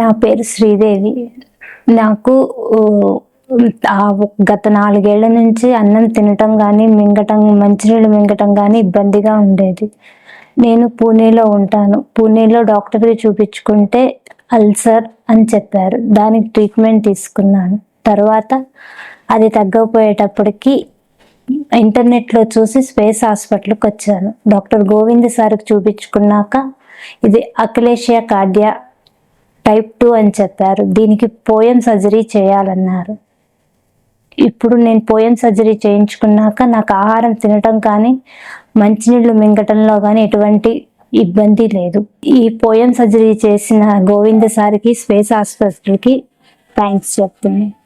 నా పేరు శ్రీదేవి. నాకు గత నాలుగేళ్ళ నుంచి అన్నం తినటం కానీ మింగటం మంచినీళ్ళు మింగటం కానీ ఇబ్బందిగా ఉండేది. నేను పూణేలో ఉంటాను. పూణేలో డాక్టర్కి చూపించుకుంటే అల్సర్ అని చెప్పారు. దానికి ట్రీట్మెంట్ తీసుకున్నాను. తర్వాత అది తగ్గకపోయేటప్పటికి ఇంటర్నెట్లో చూసి స్పేస్ హాస్పిటల్కి వచ్చాను డాక్టర్ గోవింద్ సార్కి చూపించుకున్నాక ఇది అఖిలేషియా కార్డియా టైప్ టూ అని చెప్పారు. దీనికి పోయం సర్జరీ చేయాలన్నారు. ఇప్పుడు నేను పోయం సర్జరీ చేయించుకున్నాక నాకు ఆహారం తినటం కానీ మంచినీళ్ళు మింగటంలో కానీ ఎటువంటి ఇబ్బంది లేదు. ఈ పోయం సర్జరీ చేసిన గోవింద సార్కి స్పేస్ హాస్పిటల్కి థ్యాంక్స్ చెప్తున్నాను.